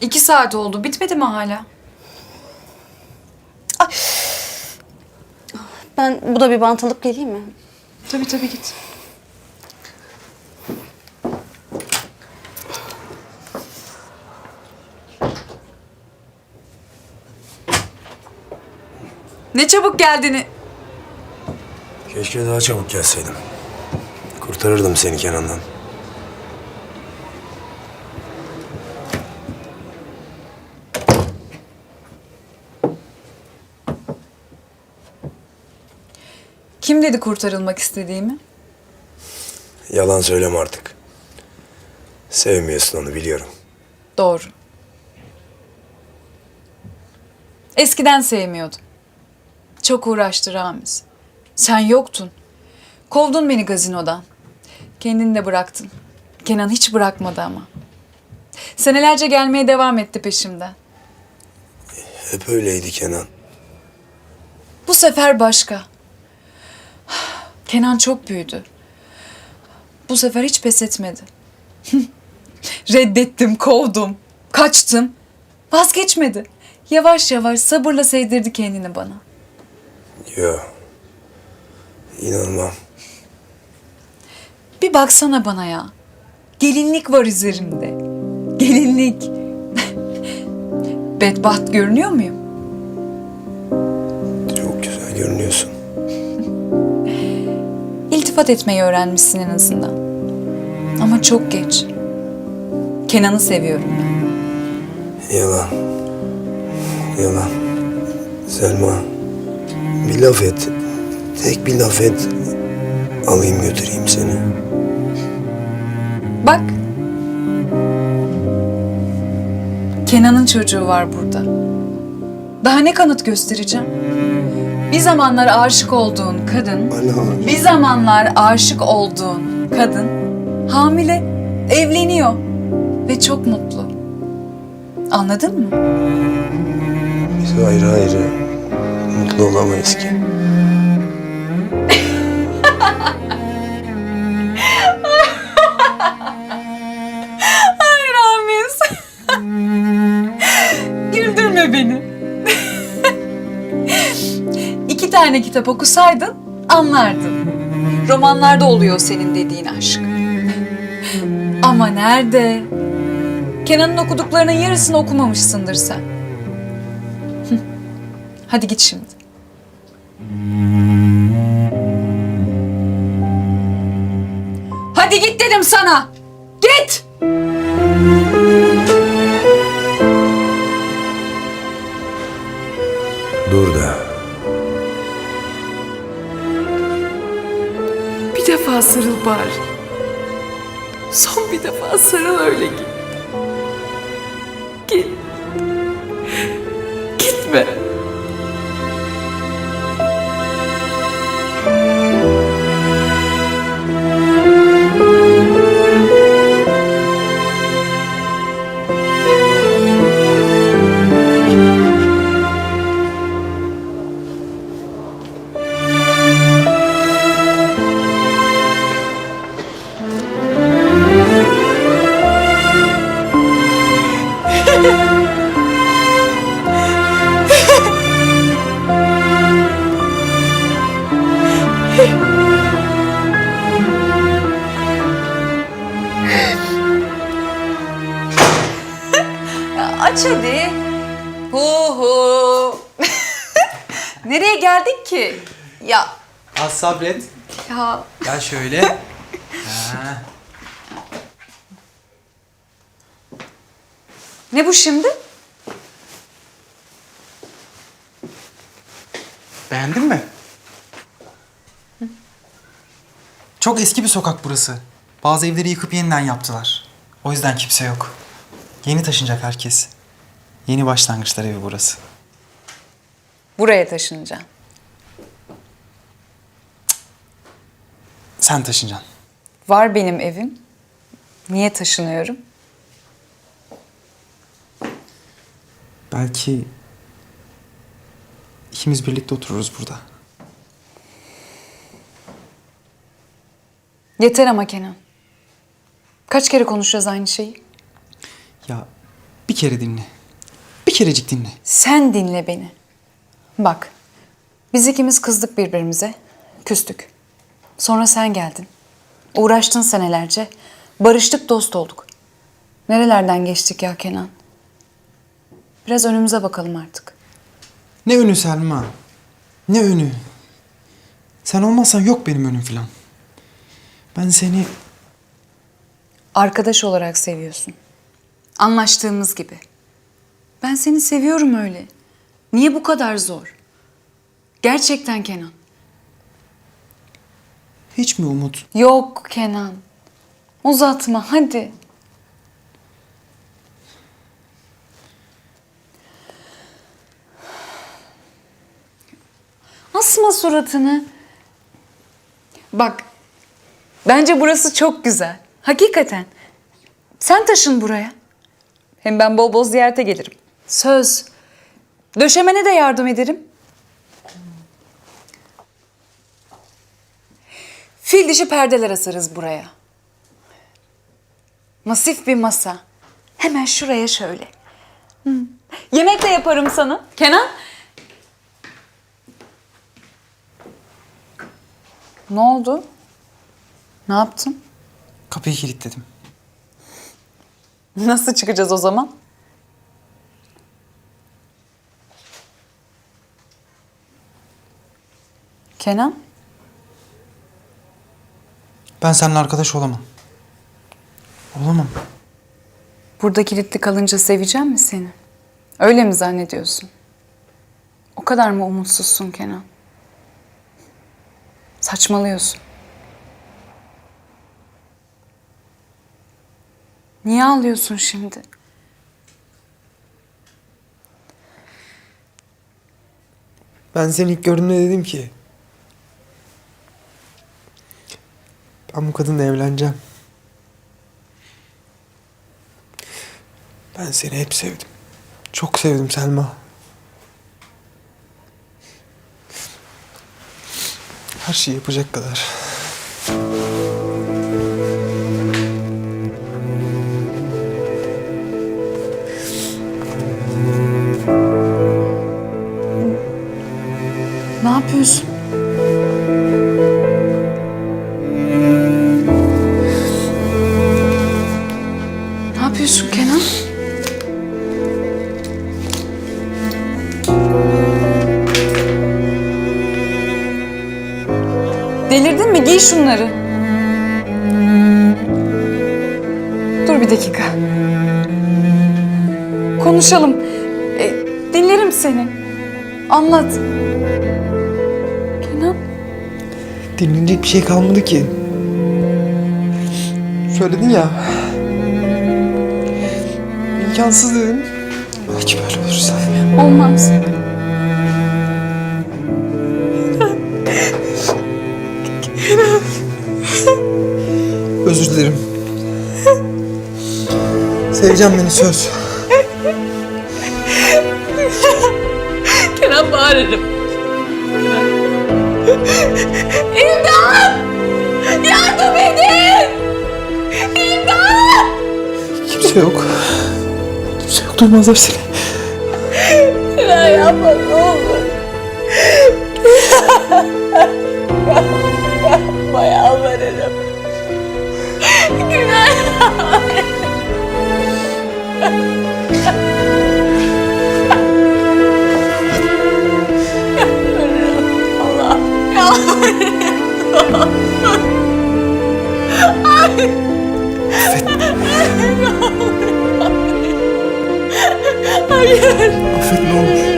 İki saat oldu. Bitmedi mi hala? Ben bu da bir bant alıp geleyim mi? Tabii tabii git. Ne çabuk geldin. Keşke daha çabuk gelseydim. Kurtarırdım seni Kenan'dan. Kim dedi kurtarılmak istediğimi? Yalan söyleme artık. Sevmiyorsun onu biliyorum. Doğru. Eskiden sevmiyordum. Çok uğraştı Ramiz. Sen yoktun. Kovdun beni gazinodan. Kendini de bıraktın. Kenan hiç bırakmadı ama. Senelerce gelmeye devam etti peşimden. Hep öyleydi Kenan. Bu sefer başka. Kenan çok büyüdü. Bu sefer hiç pes etmedi. Reddettim, kovdum, kaçtım. Vazgeçmedi. Yavaş yavaş sabırla sevdirdi kendini bana. Yo. İnanmam. Bir baksana bana ya. Gelinlik var üzerimde. Gelinlik. Bedbaht görünüyor muyum? İltifat etmeyi öğrenmişsin en azından. Ama çok geç. Kenan'ı seviyorum ben. Yalan. Yalan. Selma. Bir laf et. Tek bir laf et. Alayım götüreyim seni. Bak. Kenan'ın çocuğu var burada. Daha ne kanıt göstereceğim? Bir zamanlar aşık olduğun kadın, Ana. bir zamanlar aşık olduğun kadın hamile, evleniyor ve çok mutlu. Anladın mı? Biz ayrı ayrı mutlu olamayız ki. Tane kitap okusaydın anlardın. Romanlarda oluyor senin dediğin aşk. Ama nerede? Kenan'ın okuduklarının yarısını okumamışsındır sen. Hadi git şimdi. Hadi git dedim sana. Git. Dur da. Sarıl bari. Son bir defa sarıl öyle git. Aç hadi. Hu hu. Nereye geldik ki? Ya Az sabret. ya Gel şöyle. Ha. ne bu şimdi? Beğendin mi? Çok eski bir sokak burası. Bazı evleri yıkıp yeniden yaptılar. O yüzden kimse yok. Yeni taşınacak herkes. Yeni başlangıçlar evi burası. Buraya taşınacağım. Sen taşınacaksın. Var benim evim. Niye taşınıyorum? Belki ikimiz birlikte otururuz burada. Yeter ama Kenan. Kaç kere konuşacağız aynı şeyi? Ya Bir kere dinle. Bir kerecik dinle. Sen dinle beni. Bak, biz ikimiz kızdık birbirimize, küstük. Sonra sen geldin. Uğraştın senelerce. Barıştık, dost olduk. Nerelerden geçtik ya Kenan? Biraz önümüze bakalım artık. Ne önü Selma? Ne önü? Sen olmazsan yok benim önüm filan. Ben seni Arkadaş olarak seviyorsun. Anlaştığımız gibi. Ben seni seviyorum öyle. Niye bu kadar zor? Gerçekten Kenan. hiç mi umut? Yok Kenan. Uzatma hadi. Asma suratını. Bak. Bence burası çok güzel. Hakikaten. Sen taşın buraya. Hem ben bol bol ziyarete gelirim. Söz. Döşemene de yardım ederim. Fil dişi perdeler asarız buraya. Masif bir masa. Hemen şuraya şöyle. Hı. Yemek de yaparım sana. Kenan. Ne oldu? Ne yaptın? Kapıyı kilitledim. Nasıl çıkacağız o zaman? Kenan? Ben seninle arkadaş olamam. Olamam. Burada kilitli kalınca seveceğim mi seni? Öyle mi zannediyorsun? O kadar mı umutsuzsun Kenan? Saçmalıyorsun. Niye ağlıyorsun şimdi? Ben seni ilk gördüğümde dedim ki... Ben bu kadınla evleneceğim. Ben seni hep sevdim. Çok sevdim Selma. Her şeyi yapacak kadar. Şunları. Dur bir dakika. Konuşalım. E, dinlerim seni. Anlat. Kenan. Dinlenecek bir şey kalmadı ki. Söyledin ya. İmkansız dedim. Belki böyle olursa. Olmaz. Özür dilerim. Seveceğim beni söz. Kenan bağırırım. İmdat! Yardım edin! İmdat! Kimse yok. Kimse yok duymazlar seni. Kenan yapma ne olur. Hayır. Affet ne olur.